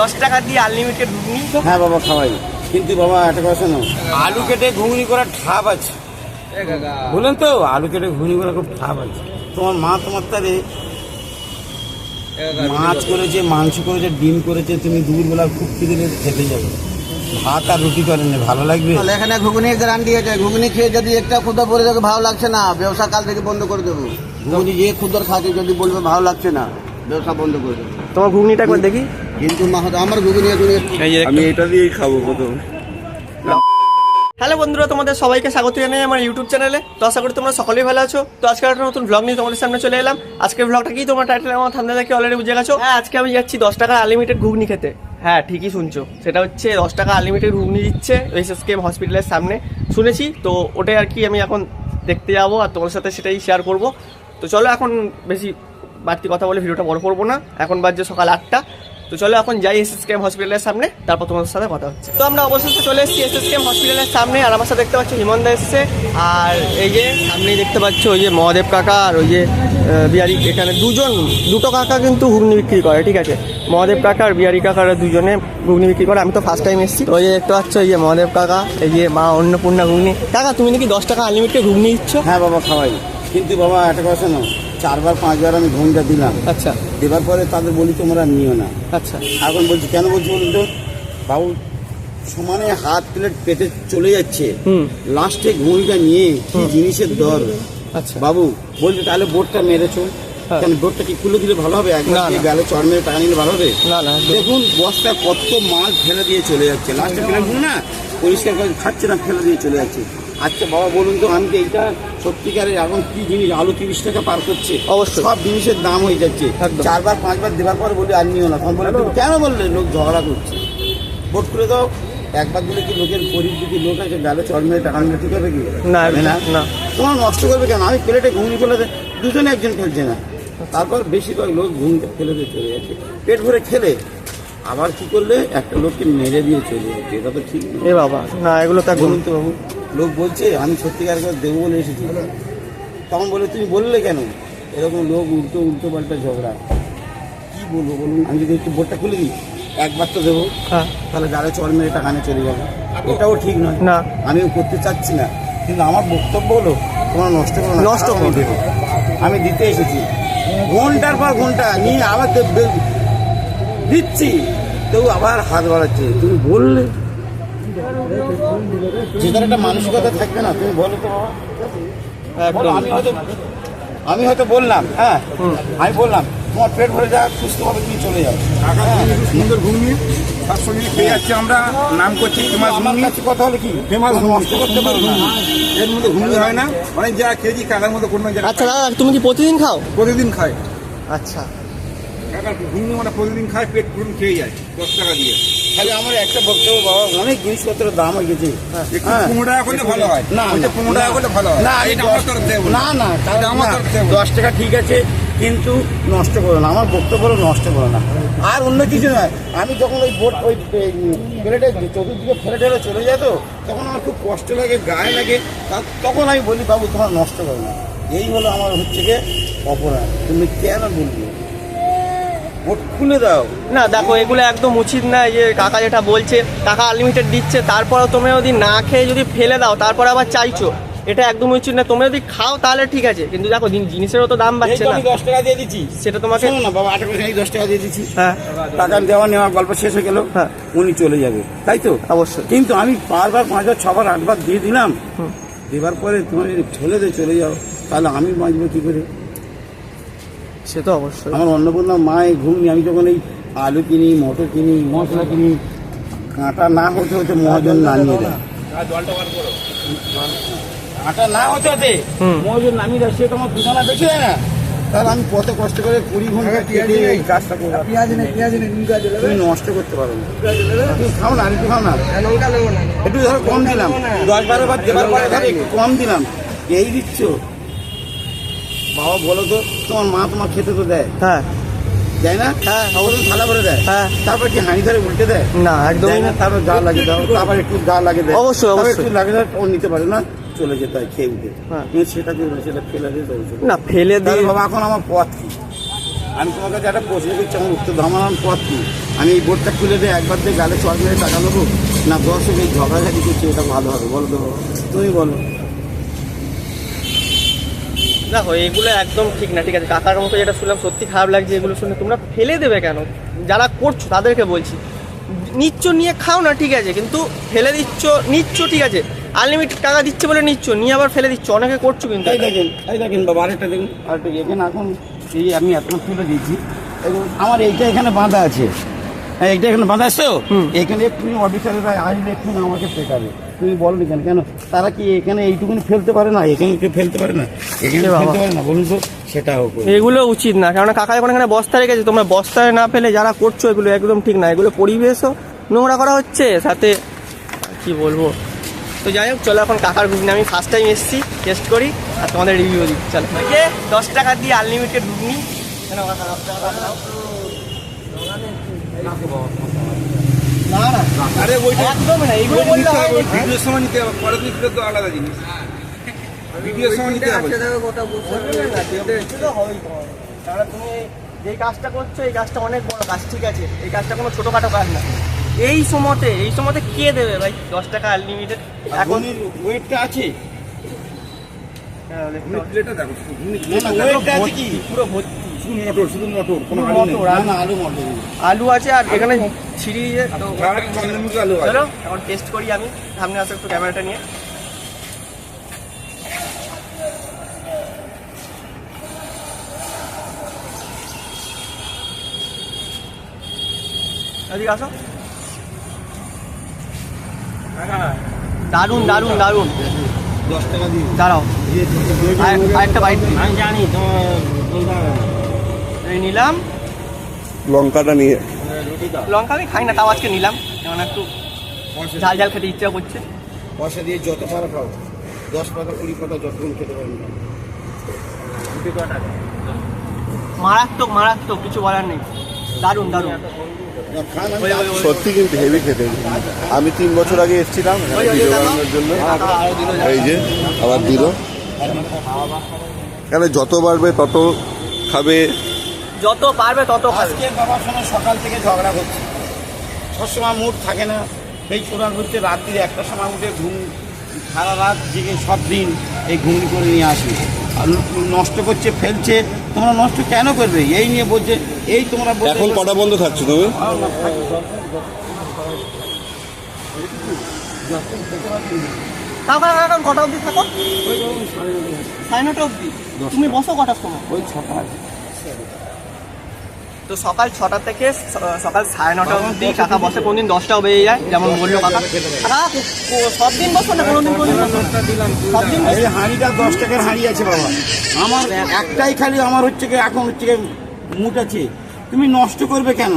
দশ টাকা দিয়ে আনলিমিটেড ঘুগনি। হ্যাঁ বাবা খাওয়াই। কিন্তু বাবা একটা কথা শোনো। আলু কেটে ঘুগনি করার ঠাপ আছে। বললেন তো আলু কেটে ঘুগনি করার খুব ঠাপ আছে। তোমার মা তোমার তারে মাছ করেছে মাংস করেছে ডিম করেছে তুমি দুপুরবেলা খুব খিদে খেতে যাবে। ভাত আর রুটি করেন ভালো লাগবে? তাহলে এখানে ঘুগনি গ্যারান্টি আছে। ঘুগনি খেয়ে যদি একটা ক্ষুদ্র পরে যাবে ভালো লাগছে না। ব্যবসা কাল থেকে বন্ধ করে দেবো। ঘুগনি যে ক্ষুদ্র খাচ্ছে যদি বলবে ভালো লাগছে না ব্যবসা বন্ধ করে দেবো। তোমার ঘুগনিটা একবার দেখি। কিন্তু মা- আমার ঘুগনি আমি এটা দিয়েই খাব প্রথম। হ্যালো বন্ধুরা তোমাদের সবাইকে স্বাগত জানাই আমার ইউটিউব চ্যানেলে তো আশা করি তোমরা সকলেই ভালো আছো। তো আজকে একটা নতুন ব্লগ নিয়ে তোমাদের সামনে চলে এলাম। আজকের ব্লগটা কি? তোমার টাইটেল আমার থামনে দেখে অলরেডি বুঝে গেছো। হ্যাঁ আজকে আমি যাচ্ছি দশ টাকা আনলিমিটেড ঘুগনি খেতে। হ্যাঁ ঠিকই শুনছো। সেটা হচ্ছে দশ টাকা আনলিমিটেড ঘুগনি দিচ্ছে এস কেম হসপিটালের সামনে। শুনেছি তো ওটাই আর কি আমি এখন দেখতে যাব আর তোমার সাথে সেটাই শেয়ার করব। তো চলো এখন বেশি বাড়তি কথা বলে ভিডিওটা বড় করব না। এখন বাজছে সকাল আটটা। তো চলো এখন যাই এস এস কেম হসপিটালের সামনে, তারপর তোমাদের সাথে কথা হচ্ছে। তো আমরা অবশেষে চলে এসেছি এস এস কেম হসপিটালের সামনে, আর আমার সাথে দেখতে পাচ্ছি হিমন্দা এসছে। আর এই যে সামনেই দেখতে পাচ্ছি ওই যে মহাদেব কাকা আর ওই যে বিহারি, এখানে দুজন, দুটো কাকা কিন্তু ঘুগনি বিক্রি করে, ঠিক আছে? মহাদেব কাকা আর বিহারি কাকারা দুজনে ঘুগনি বিক্রি করে, আমি তো ফার্স্ট টাইম এসেছি। ওই যে দেখতে পাচ্ছ এই যে মহাদেব কাকা, এই যে মা অন্নপূর্ণা ঘুগনি। কাকা, তুমি নাকি দশ টাকা আনলিমিটেড ঘুগনি দিচ্ছ? হ্যাঁ বাবা, খাওয়াই। কিন্তু বাবা, একটা কথা শোনো। চারবার পাঁচবার আমি ঘুমটা দিলাম। আচ্ছা। দেবার পরে তাদের বলি তোমরা নিও না। আচ্ছা। এখন বলছি কেন বলছি বলুন তো? বাবু সমানে হাত প্লেট পেটে চলে যাচ্ছে। লাস্টে ঘুড়িটা নিয়ে কি জিনিসের দর? আচ্ছা। বাবু বলছে তাহলে বোর্ডটা মেরেছো। হ্যাঁ। কেন বোর্ডটা কি খুলে দিলে ভালো হবে? একবার গেলে চড় মেরে টাকা নিলে ভালো হবে? না না দেখুন বস্তা কত মাল ফেলে দিয়ে চলে যাচ্ছে। লাস্টে প্লেটগুলো না পরিষ্কার করে খাচ্ছে না ফেলে দিয়ে চলে যাচ্ছে। আচ্ছা বাবা বলুন তো আমি এইটা সত্যিকারের এখন কি জিনিস? আলু তিরিশ টাকা পার করছে। অবশ্যই। সব জিনিসের দাম হয়ে যাচ্ছে। চারবার পাঁচবার দেওয়ার পর বলি আর নিও না। তখন বলে কেন বললে? লোক ঝগড়া করছে। ভোট করে দাও। একবার দিলে কি লোকের গরিব যদি লোক আছে? গালে চড় মেরে টাকা নিলে ঠিক হবে কি? না, না? না। তোমার নষ্ট করবে কেন? আমি প্লেটে ঘুমিয়ে ফেলে দেয় দুজনে একজন খেলছে না। তারপর বেশিরভাগ লোক ঘুমতে ফেলে দিয়ে চলে যাচ্ছে পেট ভরে খেলে। আবার কি করলে? একটা লোককে মেরে দিয়ে চলে যাচ্ছে এটা তো ঠিক এ বাবা না এগুলো তা বলুন তো বাবু। লোক বলছে আমি সত্যিকার করে দেবো বলে এসেছি। তখন বলে তুমি বললে কেন? এরকম লোক উল্টো উল্টো পাল্টা ঝগড়া। কি বলব বলুন? আমি যদি একটু বোর্ডটা খুলে দিই একবার তো দেবো। হ্যাঁ। তাহলে গাড়ি চড় মেরে টাকা নিয়ে চলে যাবে। এটাও ঠিক নয়। না। আমিও করতে চাচ্ছি না। কিন্তু আমার বক্তব্য হলো তোমরা নষ্ট করো নষ্ট আমি করো। দেবো। আমি দিতে এসেছি। ঘণ্টার পর ঘণ্টা নিয়ে আবার দিচ্ছি। তো আবার হাত বাড়াচ্ছে। তুমি বললে যেটার একটা মানসিকতা থাকবে না তুমি বলো তো। বাবা আমি হয়তো আমি হয়তো বললাম হ্যাঁ আমি বললাম তোমার পেট ভরে যাক সুস্থভাবে তুমি চলে যাও। খুব সুন্দর তার সঙ্গে খেয়ে যাচ্ছি আমরা নাম করছি ফেমাস আমার কাছে কথা হলো কি? ফেমাস ঘুগনি। নষ্ট করতে পারো না। এর মধ্যে হয় না। অনেক জায়গা খেয়েছি কাকার মধ্যে কোনো জায়গায় আচ্ছা দাদা তুমি কি প্রতিদিন খাও? প্রতিদিন খায় আচ্ছা। কাকার মানে প্রতিদিন খায় পেট পুরুন খেয়ে যায় দশ টাকা দিয়ে। খালি আমার একটা বক্তব্য বাবা অনেক জিনিসপত্রের দাম হয়ে গেছে। পনেরো টাকা করলে ভালো হয়। না পনেরো টাকা করলে ভালো হয়। না। না না। দশ টাকা ঠিক আছে কিন্তু নষ্ট করো না। আমার বক্তব্য নষ্ট করো না। আর অন্য কিছু নয়। আমি যখন ওই বোট ওই প্লেটে চতুর্দিকে ফেলে টেলে চলে যায় তো তখন আমার খুব কষ্ট লাগে গায়ে লাগে। তখন আমি বলি বাবু তোমার নষ্ট করো না। এই হলো আমার হচ্ছে গিয়ে অপরাধ। তুমি কেন বলব? খুলে দাও। না দেখো এগুলো একদম উচিত না যে কাকা যেটা বলছে টাকা আনলিমিটেড দিচ্ছে তারপরে তুমি যদি না খেয়ে যদি ফেলে দাও তারপর আবার চাইছো এটা একদম উচিত না তুমি যদি খাও তাহলে ঠিক আছে কিন্তু দেখো জিন- জিনিসেরও তো দাম বাড়ছে না। আমি দশ টাকা দিয়ে দিচ্ছি। সেটা তোমাকে না বাবা আটা এই দশ টাকা দিয়ে দিচ্ছি। হ্যাঁ। টাকা দেওয়া নেওয়া গল্প শেষ হয়ে গেল হ্যাঁ। উনি চলে যাবে। তাই তো? অবশ্যই। কিন্তু আমি পাঁচবার পাঁচবার ছবার আটবার দিয়ে দিলাম। দেবার পরে তোমার যদি ঠেলে দিয়ে চলে যাও তাহলে আমি বাঁচবো কি করে? সে তো অবশ্যই। আমার অন্নপূর্ণা মায়ের ঘুমনি আমি যখন এই আলু কিনি মটর কিনি মশলা কিনি কাঁটা না হতে হতে মহাজন নামিয়ে দেয়। কাঁটা না হতে হতে মহাজন নামিয়ে দেয় সে তো আমার দুজনা বেঁচে দেয় না। তাহলে আমি কত কষ্ট করে কুড়ি ঘণ্টা কেটে এই কাজটা করব। পেঁয়াজ নেই পেঁয়াজ নেই তুমি নষ্ট করতে পারো না। খাও না আর একটু খাও না। নেব না। একটু ধরো কম দিলাম। দশ বারো বার দেবার পরে ধরো একটু কম দিলাম। এই দিচ্ছ? বাবা বলো তো তোমার মা তোমার খেতে তো দেয়। হ্যাঁ। দেয় না? হ্যাঁ, অবশ্যই থালা করে দেয়। হ্যাঁ। তারপর কি হাঁড়ি ধরে উল্টে দেয়? না একদমই না তারপর গা লাগিয়ে দাও তারপর একটু গা লাগিয়ে দেয়। অবশ্যই, অবশ্যই। একটু লাগিয়ে দেয় ও নিতে পারে না চলে যেতে হয় খেয়ে উঠে। হ্যাঁ। সেটা না, সেটা ফেলে দিয়ে না ফেলে দিয়ে বাবা এখন আমার পথ কি? আমি তোমার কাছে একটা প্রশ্ন করছি আমার উত্তর ধামানোর পথ কি? আমি এই বোর্ডটা খুলে দিয়ে একবার দিয়ে গালে চল মেরে টাকা নেব? না দর্শক এই ঝগড়াঝাটি করছে এটা ভালো হবে বলো তো তুমি বলো। দেখো এগুলো একদম ঠিক না ঠিক আছে। কাকার মতো যেটা শুনলাম সত্যি খারাপ লাগছে এগুলো শুনে। তোমরা ফেলে দেবে কেন? যারা করছ তাদেরকে বলছি। নিচ্ছ নিয়ে খাও না ঠিক আছে কিন্তু ফেলে দিচ্ছ নিচ্ছ ঠিক আছে। আনলিমিটেড টাকা দিচ্ছে বলে নিচ্ছ নিয়ে আবার ফেলে দিচ্ছ। অনেকে করছ কিন্তু এই দেখেন এই দেখেন বাবা আরেকটা দেখুন। আরেকটা এখানে এখন এই আমি এতক্ষণ তুলে দিয়েছি। এবং আমার এইটা এখানে বাঁধা আছে। হ্যাঁ এইটা এখানে বাঁধা আছে তো? এখানে এক্ষুনি অফিসারেরা আসলে এক্ষুনি আমাকে পেটাবে তুমি বলো নি কেন? কেন? তারা কি এখানে এইটুকুনি ফেলতে পারে না? এখানে কেউ ফেলতে পারে না। এখানে বাবা। ফেলতে পারে না বলুন তো সেটাও করে। এগুলো উচিত না কেননা কাকা যখন এখানে বস্তা রেখেছে তোমরা বস্তায় না ফেলে যারা করছ এগুলো একদম ঠিক না এগুলো পরিবেশও নোংরা করা হচ্ছে সাথে কি বলব? তো যাই হোক চলো এখন কাকার ঘুগনি আমি ফার্স্ট টাইম এসেছি টেস্ট করি আর তোমাদের রিভিউ দিই। চলো যে দশ টাকা দিয়ে আনলিমিটেড ঘুগনি। কেন? দশ টাকা। না না। আরে ওইটা একদম না এইগুলো বললে হয় ভিডিওর সময় নিতে হবে পরে নিতে তো আলাদা জিনিস। ভিডিওর সময় নিতে হবে। বলবে না, কিন্তু হবেই তোমার। তুমি যেই কাজটা করছ এই কাজটা অনেক বড় কাজ ঠিক আছে? এই কাজটা কোনো ছোটোখাটো কাজ না। এই সময়তে এই সময়তে কে দেবে ভাই? দশ টাকা আনলিমিটেড এখন এখনই ওয়েটটা আছে। হ্যাঁ, পুরো ভর্তি। শুধু মটর শুধু মটর কোনো আলু নেই মটর। না না আলু মটর। আলু আছে আর এখানে ছিড়ি দিয়ে তো আর চন্দ্রমুখী আলু আছে। চলো এখন টেস্ট করি আমি। সামনে আসো একটু ক্যামেরাটা নিয়ে। এদিকে আসো। দারুণ দারুণ দারুণ দশ টাকা দিয়ে। দাঁড়াও। আর- আরেকটা বাইট দিই। আমি জানি তোমার এই নিলাম। লঙ্কাটা নিয়ে। লঙ্কা আমি খাই না তাও আজকে নিলাম। যেমন একটু ঝাল ঝাল খেতে ইচ্ছা করছে। পয়সা দিয়ে যত পারো খাও দশ পাতা কুড়ি পাতা যতক্ষণ খেতে পারবে। না মারাত্মক মারাত্মক কিছু বলার নেই। ওই, ওই। সত্যি কিন্তু হেভি খেতে। আমি তিন বছর আগে এসেছিলাম ভিডিও বানানোর জন্য। দিল এই যে আবার দিল। এখানে যত বাড়বে তত খাবে। যত পারবে তত আজকে বাবার সঙ্গে সকাল থেকে ঝগড়া করছে সবসময় মুড থাকে না। এই চূড়ান হচ্ছে রাত্রি একটা সময় উঠে ঘুম সারা রাত জেগে সব দিন এই ঘুমনি করে নিয়ে আসি। আর নষ্ট করছে ফেলছে তোমরা নষ্ট কেন করবে? এই নিয়ে বলছে এই তোমরা এখন কটা বন্ধ থাকছো তুমি? এখন কটা অবধি থাকো? সাড়ে নটা অবধি। তুমি বসো কটার সময়। ওই ছটা আছে। তো সকাল ছটা থেকে সকাল সাড়ে নটা অবধি কাকা বসে কোনদিন দশটাও বেজে যায়, যেমন বলল কাকা। সব দিন বসো না, কোনোদিন কোনোদিন সব দিন এই হাঁড়িটা দশ টাকার হাঁড়ি আছে বাবা। আমার একটাই খালি আমার হচ্ছে কি, এখন হচ্ছে মুট আছে। তুমি নষ্ট করবে কেন?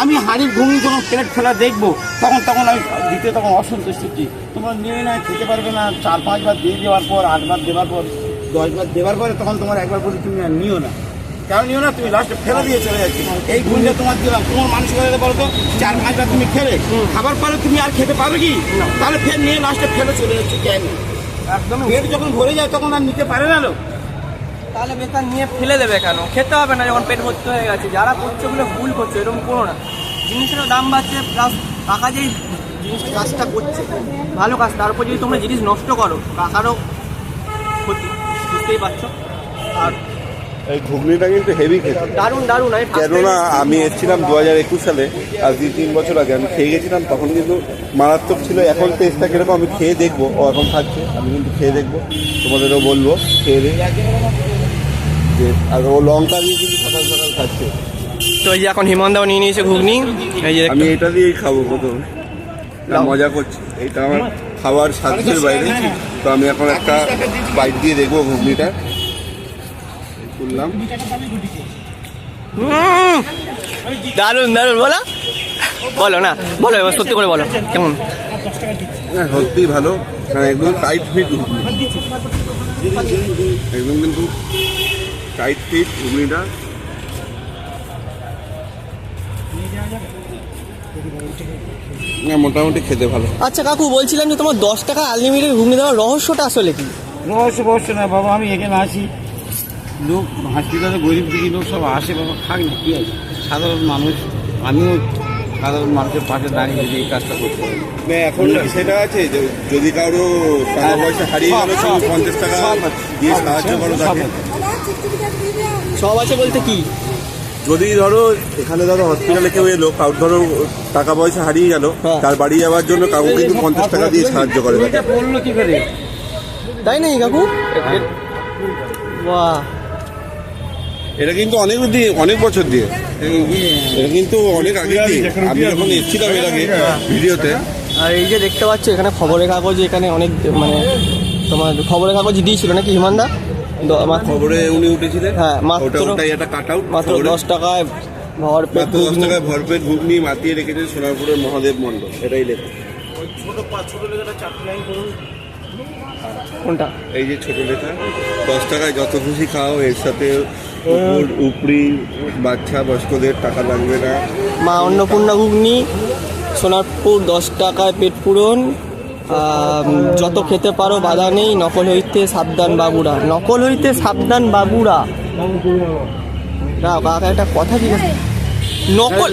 আমি হাঁড়ির ঘুমিয়ে যখন প্লেট ফেলা দেখব, তখন তখন আমি দিতে তখন অসন্তুষ্ট হচ্ছি। তোমরা নিয়ে না খেতে পারবে না, চার পাঁচবার দিয়ে দেওয়ার পর, আটবার দেওয়ার পর, দশবার দেওয়ার পরে তখন তোমার একবার বলি তুমি আর নিও না। কেন নিও না তুমি লাস্টে ফেলে দিয়ে চলে যাচ্ছি এই গুণটা তোমার দিলাম তোমার মানুষ করে বলো তো চার পাঁচবার তুমি খেলে খাবার পরে তুমি আর খেতে পারো কি? তাহলে ফের নিয়ে লাস্টে ফেলে চলে যাচ্ছি কেন? একদম। পেট যখন ভরে যায় তখন আর নিতে পারে না লোক। তাহলে বেকার নিয়ে ফেলে দেবে কেন? খেতে হবে না যখন পেট ভর্তি হয়ে গেছে। যারা করছে ওগুলো ভুল করছে এরকম করো না। জিনিসেরও দাম বাড়ছে প্লাস কাকা যেই জিনিস কাজটা করছে। ভালো কাজ তার উপর যদি তোমরা জিনিস নষ্ট করো কাকারও ক্ষতি বুঝতেই পারছ? আর এই ঘুগনিটা কিন্তু হেভি খেতে। দারুণ দারুণ আমি কেননা আমি এসেছিলাম দু হাজার একুশ সালে আজ দুই তিন বছর আগে। আমি খেয়ে গেছিলাম তখন কিন্তু মারাত্মক ছিল। এখন টেস্টটা কীরকম আমি খেয়ে দেখব। ও এখন থাকছে আমি কিন্তু খেয়ে দেখব। তোমাদেরও বলব খেয়ে দে যে আর ও লঙ্কা দিয়ে কিন্তু সকাল সকাল খাচ্ছে। তো এই যে এখন হিমন্দাও নিয়ে নিয়েছে ঘুগনি। এই যে আমি এটা দিয়েই খাব প্রথমে। মজা করছি। এটা আমার খাওয়ার সাধ্যের বাইরে তো আমি এখন একটা বাইট দিয়ে দেখব ঘুগনিটা। করলাম উম, দারুণ দারুণ বলো। বলো না বলো এবার সত্যি করে বলো কেমন? হ্যাঁ সত্যিই ভালো। হ্যাঁ একদম টাইট ফিট একদম কিন্তু টাইট ফিট ঘুগনিটা। না মোটামুটি খেতে ভালো। আচ্ছা কাকু বলছিলাম যে তোমার দশ টাকা আনলিমিটেড ঘুগনি দেওয়ার রহস্যটা আসলে কি? রহস্য রহস্য না বাবা আমি এখানে আছি। লোক হসপিটালে গরিব দুঃখী লোক সব আসে বাবা খাক না কি আছে? সাধারণ মানুষ আমিও সাধারণ মানুষের পাশে দাঁড়িয়ে যদি এই কাজটা করতে পারি। না, এখন সেটা আছে যে যদি কারও টাকা পয়সা হারিয়ে গেল সব, পঞ্চাশ টাকা দিয়ে সাহায্য করো সব তাকে আছে। সব আছে বলতে কি? যদি ধরো এখানে ধরো হসপিটালে কেউ এলো কারোর ধরো টাকা পয়সা হারিয়ে গেল হ্যাঁ। তার বাড়ি যাওয়ার জন্য কাউকে কিন্তু পঞ্চাশ টাকা দিয়ে সাহায্য করে। বলল কি করে তাই নাকি কাকু? বাহ। এটা কিন্তু অনেক দিয়ে অনেক বছর দিয়ে। এটা কিন্তু অনেক আগে দিয়ে। আমি যখন এসেছিলাম এর আগে ভিডিওতে। আর এই যে দেখতে পাচ্ছ এখানে খবরের কাগজ এখানে অনেক মানে তোমার খবরের কাগজ দিয়েছিল নাকি হিমানদা? দ- মাত্র- খবরে উনি উঠেছিলেন। হ্যাঁ, মাত্র- ওটা ওটাই একটা কাট আউট মাত্র দশ টাকায় ভর দশ টাকায় ভরপেট ঘুগনি মাতিয়ে রেখেছেন সোনারপুরের মহাদেব মণ্ডল। এটাই লেখা। কোনটা? এই যে ছোট লেখা দশ টাকায় যত খুশি খাও এর সাথে উপর বাচ্চা বয়স্কদের টাকা লাগবে না। মা অন্নপূর্ণা ঘুগনি সোনারপুর দশ টাকায় পেট পূরণ যত খেতে পারো বাধা নেই নকল হইতে সাবধান বাবুরা নকল হইতে সাবধান বাবুরা। না কাকা একটা কথা কি নকল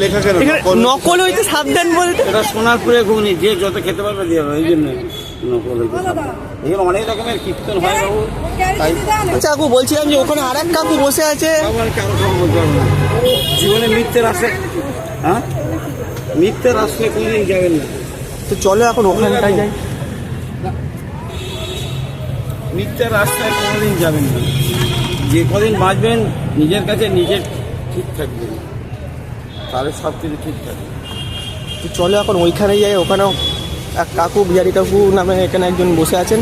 নকল- হইতে সাবধান বলতে এটা সোনারপুরে ঘুগনি যে যত খেতে পারবে দিয়ে এই জন্য। এখানে অনেক রকমের কীর্তন হয় বাবু। আচ্ছা কাকু বলছিলাম যে ওখানে আর এক কাকু বসে আছে। জীবনে মিথ্যের আসে হ্যাঁ? মিথ্যের আসলে কোনোদিন যাবেন না। তো চলো এখন ওখানটায় যাই। মিথ্যের রাস্তায় কোনোদিন যাবেন না। যে কদিন বাঁচবেন নিজের কাছে নিজের ঠিক থাকবেন। তাহলে সব কিছু ঠিক থাকবে। তো চলো এখন ওইখানে যাই ওখানেও এক কাকু বিহারি কাকু নামে এখানে একজন বসে আছেন।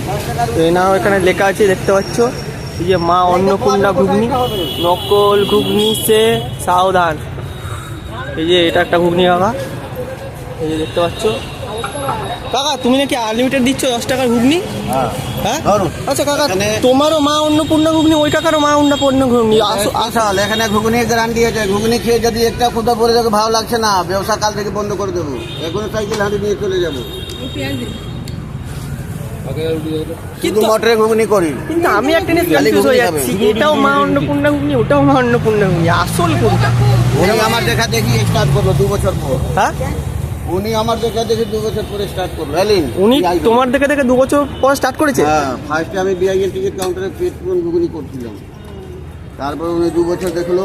তো এনারও এখানে লেখা আছে দেখতে পাচ্ছ? এই যে মা অন্নপূর্ণা ঘুগনি নকল ঘুগনি সে সাবধান এই যে এটা একটা ঘুগনি কাকা। এই যে দেখতে পাচ্ছ? কাকা তুমি নাকি আনলিমিটেড দিচ্ছ দশ টাকার ঘুগনি? হ্যাঁ। ধরুন। আচ্ছা কাকা তোমারও মা অন্নপূর্ণা ঘুগনি ওই কাকারও মা অন্নপূর্ণা ঘুগনি? আসো। আসল এখানে ঘুগনি গ্যারান্টি আছে। ঘুগনি খেয়ে যদি একটা ক্ষুদা পরে যাবে ভালো লাগছে না। ব্যবসা কাল থেকে বন্ধ করে দেবো। এখন সাইকেল হাতে নিয়ে চলে যাব। কিন্তু মটরে ঘুগনি করি। কিন্তু আমি একটা জিনিস কনফিউজ হয়ে যাচ্ছি এটাও মা অন্নপূর্ণা ঘুগনি ওটাও মা অন্নপূর্ণা ঘুগনি আসল কোনটা উনি আমার দেখা দেখি স্টার্ট করল দু বছর পর। হ্যাঁ? উনি আমার দেখা দেখি দু বছর পরে স্টার্ট করল উনি তোমার দেখে দেখে দু বছর পর স্টার্ট করেছে? হ্যাঁ ফার্স্টে আমি বিআইএল টিকিট কাউন্টারে পেট ঘুগনি করছিলাম। তারপর উনি দু বছর দেখল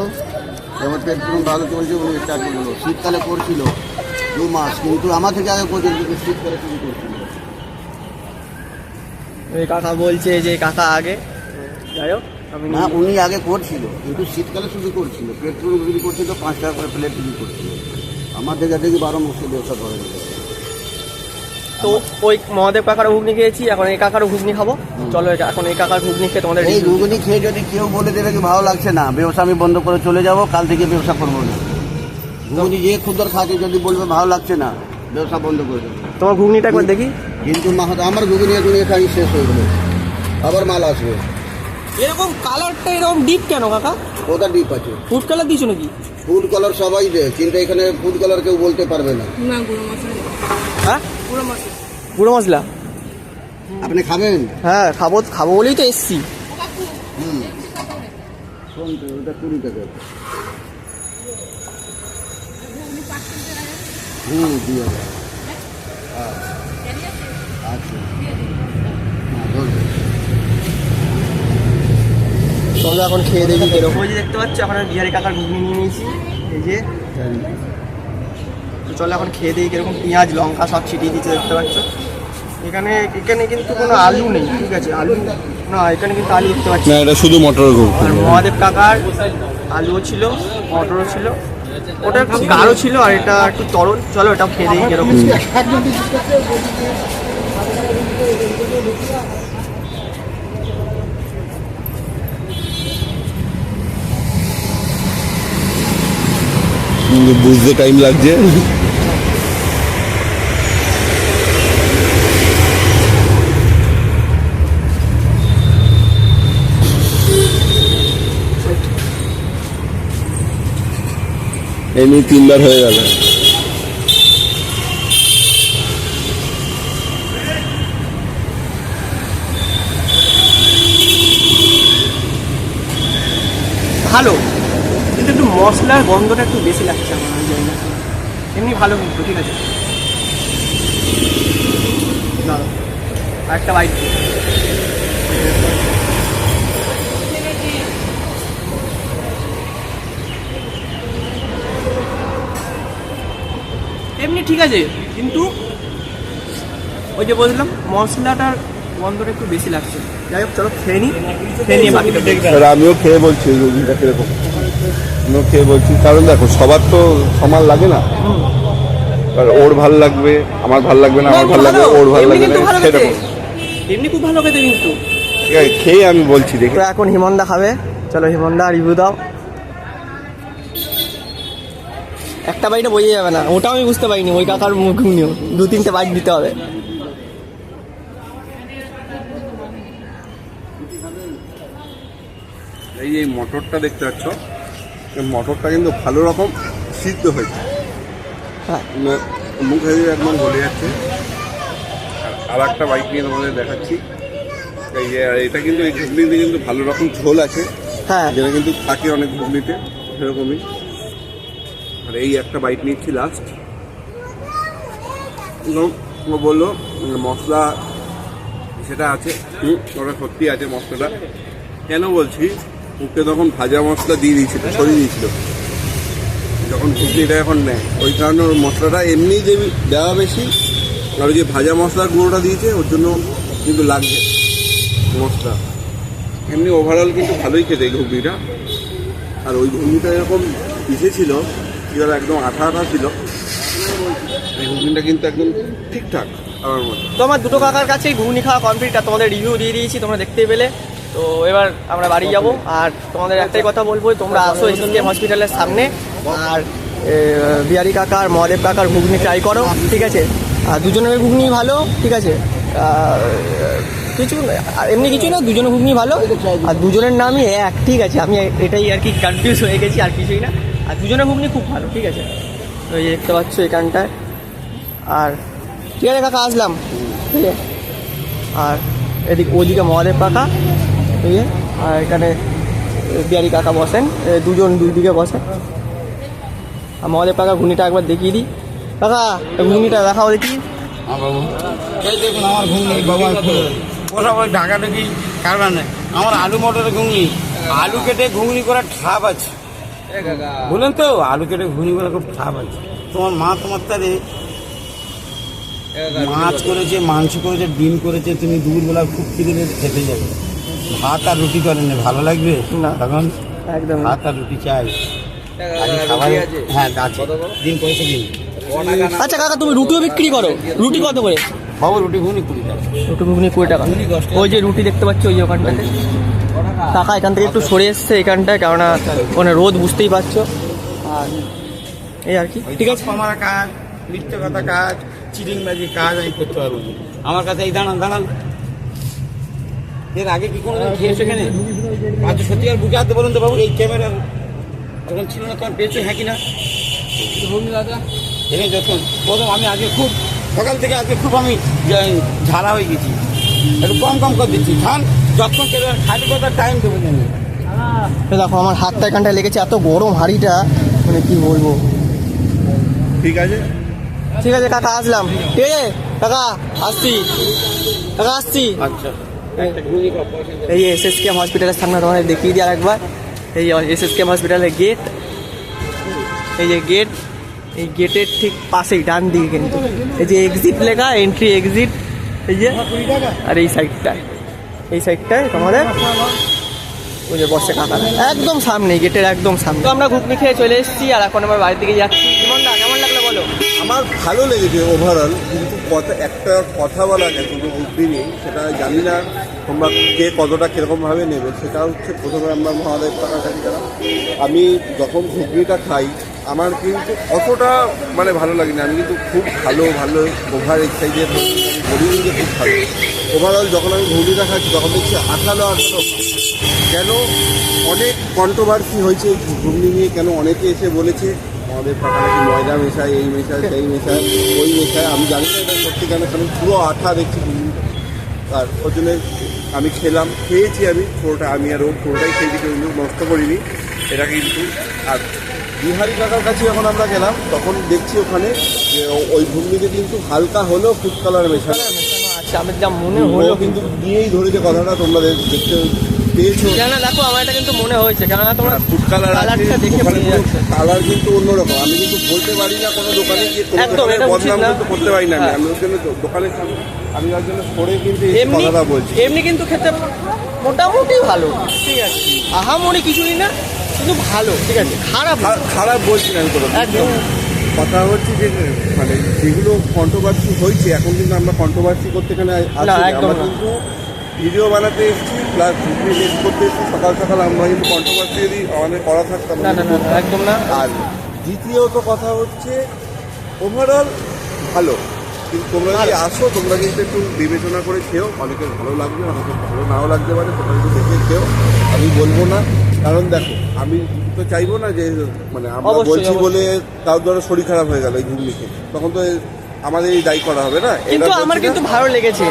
পেট ভালো চলছে উনি স্টার্ট করল। শীতকালে করছিল। দু মাস কিন্তু আমার থেকে আগে করছিল কিন্তু শীতকালে শুরু করছিল এই কাকা বলছে যে কাকা আগে। যাই হোক আমি না উনি আগে করছিল কিন্তু শীতকালে শুধু করছিল। পেট পুরন ঘুগনি করছিল পাঁচ টাকা করে প্লেট বিক্রি করছিল। আমার থেকে দেখি বারো মাসে ব্যবসা করে তো ওই মহাদেব কাকারও ঘুগনি খেয়েছি এখন এই কাকারও ঘুগনি খাব। চলো এখন এই কাকার ঘুগনি খেয়ে তোমাদের এই ঘুগনি খেয়ে যদি কেউ বলে দেবে কি ভালো লাগছে না ব্যবসা আমি বন্ধ করে চলে যাব কাল থেকে ব্যবসা করব না। ঘুগনি যে ক্ষুদ্র খাচ্ছে যদি বলবে ভালো লাগছে না ব্যবসা বন্ধ করে দেবে। তোমার ঘুগনিটা একবার দেখি। কিন্তু মাহাতো আমার ঘুগনি এখন এখানে শেষ হয়ে গেলো। আবার মাল আসবে। এরকম কালারটা এরকম ডিপ কেন কাকা? ওটা ডিপ আছে। ফুড কালার দিছো নাকি? ফুড কালার সবাই দেয় কিন্তু এখানে ফুড কালার কেউ বলতে পারবে না। হ্যাঁ? গুঁড়ো মশলা। আপনি খাবেন? হ্যাঁ খাব খাব বলেই তো এসছি। হুম। শোন তো ওটা কুড়ি টাকা। হুম দিয়ে হ্যাঁ। আচ্ছা চলো এখন খেয়ে দেখি কীরকম ওই যে দেখতে পাচ্ছ এখন আমি বিহারি কাকার ঘুগনি নিয়ে নিয়েছি। এই যে তো চলো এখন খেয়ে দিই কীরকম পেঁয়াজ লঙ্কা সব ছিটিয়ে দিচ্ছে দেখতে পাচ্ছ। এখানে এখানে কিন্তু কোনো আলু নেই ঠিক আছে? আলু না এখানে কিন্তু আলু দেখতে পাচ্ছি। না এটা শুধু মটর আর মহাদেব কাকার আলুও ছিল মটরও ছিল। ওটা একটু গাঢ় ছিল আর এটা একটু তরল। চলো, এটা খেয়ে দিই এরকম বুঝতে টাইম লাগছে। এমনি তিনবার হয়ে গেল। ভালো। কিন্তু একটু মশলার গন্ধটা একটু বেশি লাগছে আমার ওই জানি না। এমনি ভালো কিন্তু, ঠিক আছে। না একটা বাইক এমনি ঠিক আছে কিন্তু ওই যে বললাম মশলাটার গন্ধটা একটু বেশি লাগছে। যাই হোক চলো খেয়ে নিই খেয়ে নিয়ে বাকিটা আমিও খেয়ে বলছি রুগীটা কীরকম? আমিও খেয়ে বলছি কারণ দেখো সবার তো সমান লাগে না। ওর ভালো লাগবে আমার ভালো লাগবে না আমার ভালো লাগবে ওর ভালো লাগবে না সেরকম। এমনি খুব ভালো খেতে কিন্তু। ঠিক আছে খেয়ে আমি বলছি দেখি। এখন হিমন্দা খাবে। চলো হিমন্দা রিভিউ দাও। একটা বাইটে বোঝা যাবে না। ওটাও আমি বুঝতে পারিনি ওই কাকার মুখ নিয়েও। দু তিনটে বাইট দিতে হবে। এই যে এই মটরটা দেখতে পাচ্ছ মটরটা কিন্তু ভালো রকম সিদ্ধ হয়েছে। হ্যাঁ। মুখে একদম গলে যাচ্ছে। আর একটা বাইক নিয়ে তোমাদের দেখাচ্ছি। এই এটা কিন্তু এই ঘুগনিতে কিন্তু ভালো রকম ঝোল আছে। হ্যাঁ। যেটা কিন্তু থাকে অনেক ঘুগনিতে সেরকমই। আর এই একটা বাইক নিচ্ছি লাস্ট ও বলল, মশলা সেটা আছে ওটা সত্যি আছে মশলাটা। কেন বলছি? ওকে তখন ভাজা মশলা দিয়ে দিয়েছিল, সরিয়ে দিয়েছিল। যখন ঘুগনিটা এখন নেয়। ওই কারণে ওর মশলাটা এমনি যে দেওয়া বেশি, আর যে ভাজা মশলার গুঁড়োটা দিয়েছে, ওর জন্য কিন্তু লাগছে মশলা। এমনি ওভারঅল কিন্তু ভালোই খেতে ঘুগনিটা। আর ওই ঘুগনিটা এরকম পিসে ছিল এবার একদম আঠা আঠা ছিল। এই ঘুগনিটা কিন্তু একদম ঠিকঠাক আমার মতো। তো আমার দুটো কাকার কাছেই ঘুগনি খাওয়া কমপ্লিট আর তোমাদের রিভিউ দিয়ে দিয়েছি, তোমরা দেখতে পেলে। তো এবার আমরা বাড়ি যাব, আর তোমাদের একটাই কথা বলব, তোমরা আসো এসএসকেএম হসপিটালের সামনে, আর বিহারি কাকার, মহাদেব কাকার ঘুগনি ট্রাই করো, ঠিক আছে? আর দুজনের ঘুগনি ভালো, ঠিক আছে? কিছু আর এমনি কিছু না, দুজনের ঘুগনি ভালো, আর দুজনের নামই এক, ঠিক আছে? আমি এটাই আর কি কনফিউজ হয়ে গেছি, আর কিছুই না। আর দুজনের ঘুগনি খুব ভালো, ঠিক আছে? এই যে দেখতে পাচ্ছ এখানটায়। আর ঠিক আছে কাকা, আসলাম। ঠিক আছে? আর এদিক ওদিকে মহাদেব কাকা, ঠিক আছে? আর এখানে বিহারি কাকা বসেন। দুজন দুই দিকে বসেন। আর মহাদেব কাকা ঘুগনিটা একবার দেখিয়ে দিই। কাকা ঘুগনিটা দেখাও দেখি। আমার ঘুগনি ওই ঢাকাঢুকি কারবার নেই আমার আলু মটরের ঘুগনি। আলু কেটে ঘুগনি করার ঠাপ আছে। বললেন তো আলু কেটে ঘুগনি করার খুব ঠাপ আছে তোমার মা তোমার তারে মাছ করেছে মাংস করেছে ডিম করেছে তুমি দুপুরবেলা খুব খিদে খেতে যাবে। ভাত আর রুটি করেন ভালো লাগবে? না। তখন একদম ভাত আর রুটি চাই। হ্যাঁ আছে দিন পয়সা দিন আচ্ছা কাকা তুমি রুটিও বিক্রি করো। রুটি কত করে? বাবু রুটি ঘুগনি কুড়ি টাকা। রুটি ঘুগনি কুড়ি টাকা। ওই যে রুটি দেখতে পাচ্ছ ওই ওখানটাতে। কাকা এখান থেকে একটু সরে এসছে এখানটায়, কেননা ওখানে রোদ বুঝতেই পারছ। আর এই আর কি। ঠিক আছে, আমার কাজ মিথ্যে কথা কাজ, চিটিংবাজি কাজ, আমি করতে পারব। আমার কাছে এই দাঁড়ান দাঁড়ান। এর আগে কি কোনো খেয়েছো এখানে? আচ্ছা সত্যি আর বুঝে হাতে বলুন তো বাবু, এই ক্যামেরা যখন ছিল না, তখন পেয়েছ হ্যাঁ কিনা দেখে যখন প্রথম আমি আজকে খুব, সকাল থেকে আজকে খুব আমি ঝাড়া হয়ে গেছি। একটু কম কম করে দিচ্ছি খান যখন কেটে খালি কথা টাইম দেবো দেখো আমার হাতটা এখানটায় লেগেছে এত গরম হাঁড়িটা। মানে কি বলব? ঠিক আছে। ঠিক আছে কাকা আসলাম। ঠিক আছে কাকা আসছি। কাকা আসছি। আচ্ছা। এই এস এস কেম হসপিটালের সামনে তোমাদের দেখিয়ে দিই আরেকবার। এই এস এস কেম হসপিটালের গেট এই যে গেট এই গেটের ঠিক পাশেই ডান দিকে কিন্তু। এই যে এক্সিট লেখা এন্ট্রি এক্সিট এই যে আর এই সাইডটায় এই সাইডটায় তোমাদের ওই যে বসে কাকা একদম সামনে গেটের একদম সামনে। তো আমরা ঘুগনি খেয়ে চলে এসেছি আর এখন আমার বাড়ির দিকে যাচ্ছি। কেমন লাগল বলো? আমার ভালো লেগেছে ওভারঅল কিন্তু কথা একটা কথা বলা যায় কোনো বুদ্ধি নেই সেটা জানি না তোমরা কে কতটা কীরকমভাবে নেবে। সেটা হচ্ছে প্রথমে আমরা মহাদেব টাকা গেলাম আমি যখন ঘুগনিটা খাই আমার কিন্তু অতটা মানে ভালো লাগে না আমি কিন্তু খুব ভালো ভালো, ওভার এক্সাইটেড বলিনি যে খুব ভালো। ওভারঅল যখন আমি ঘুগনিটা খাচ্ছি তখন দেখছি আঠালো আঠালো। কেন অনেক কন্ট্রোভার্সি হয়েছে ঘুগনি নিয়ে, কেন অনেকে এসে বলেছে, আমাদের টাকা ময়দা মেশায়, এই মেশায়, সেই মেশায়, ওই মেশায়। আমি জানি না এটা সত্যি কেন, কারণ পুরো আঠা দেখছি আর ওর জন্য আমি খেলাম, খেয়েছি আমি। পুরোটা আমি আর ও পুরোটাই খেয়েছি কিন্তু নষ্ট করিনি। এটা কিন্তু আর বিহারি কাকার কাছে যখন আমরা গেলাম। তখন দেখছি ওখানে যে ওই ঘুগনিতে কিন্তু হালকা হলেও ফুড কালার মেশানো আচ্ছা আমার যা মনে হলো কিন্তু দিয়েই ধরেছে কথাটা তোমরা দেখতে পেয়েছ। দেখো আমার এটা কিন্তু মনে হয়েছে কেননা তোমরা ফুড কালার আছে কালারটা দেখে ওখানে বোঝা কালার কিন্তু অন্যরকম। আমি কিন্তু বলতে পারি না কোনো দোকানে গিয়ে একদম, দোকানের এটা বদনাম কিন্তু করতে পারি না আমি। হ্যাঁ। ওর জন্য দো- দোকানের আমি ওর জন্য সরে কিন্তু এই এমনি কথাটা বলছি। এমনি কিন্তু খেতে মোটামুটি ভালো। ঠিক আছে। আহামরি কিছুই না। কিন্তু ভালো ঠিক আছে? খারাপ খারাপ বলছি না আমি কোনো একদম। কথা হচ্ছে যে মানে যেগুলো কন্ট্রোভার্সি হয়েছে এখন কিন্তু আমরা কন্ট্রোভার্সি করতে এখানে আমরা কিন্তু ভিডিও বানাতে এসেছি প্লাস ভিডিও টেস্ট করতে এসেছি। সকাল সকাল আমরা কিন্তু কন্ট্রোভার্সি যদি আমাদের করা থাকতাম না না না না, একদম না। আর দ্বিতীয়ত কথা হচ্ছে ওভারঅল ভালো। কিন্তু তোমরা যদি আসো তোমরা কিন্তু একটু বিবেচনা করে খেও। অনেকের ভালো লাগবে অনেকের ভালো নাও লাগতে পারে তোমরা একটু দেখে খেও। আমি বলব না। কারণ দেখো আমি তো চাইব না যে মানে আমরা বলছি বলে তার ধরো শরীর খারাপ হয়ে গেল এই ঘুগনি খেয়ে তখন তো আমাদের এই দায়ী করা হবে না? কিন্তু আমার কিন্তু ভালো লেগেছে।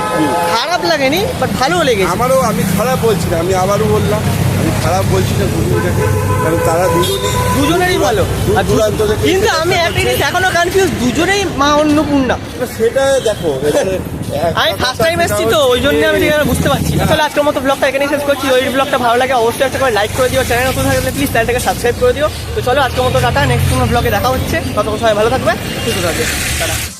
খারাপ লাগেনি বাট ভালো লেগেছে। আমারও আমি খারাপ বলছি না আমি আবারও বললাম আমি খারাপ বলছি না ঘুগনিটাকে কারণ তারা দুজনেই দুজনেরই ভালো। কিন্তু আমি একটা জিনিস এখনও কনফিউজ দুজনেই মা অন্নপূর্ণা। সেটা দেখো আমি ফার্স্ট টাইম এসেছি তো, ওই জন্য আমি বুঝতে পারছি তাহলে আজকের মতো ব্লগটা এখানে শেষ করছি। ওই ব্লগটা ভালো লাগে অবশ্যই একটা করে লাইক করে দিও চ্যানেল নতুন থাকলে প্লিজ চ্যানেলটাকে সাবস্ক্রাইব করে দিও। তো চলো আজকের মতো টাটা নেক্সট কোনো ব্লগে দেখা হচ্ছে। ততক্ষণ সবাই ভালো থাকবে, সুস্থ থাকবে। টাটা।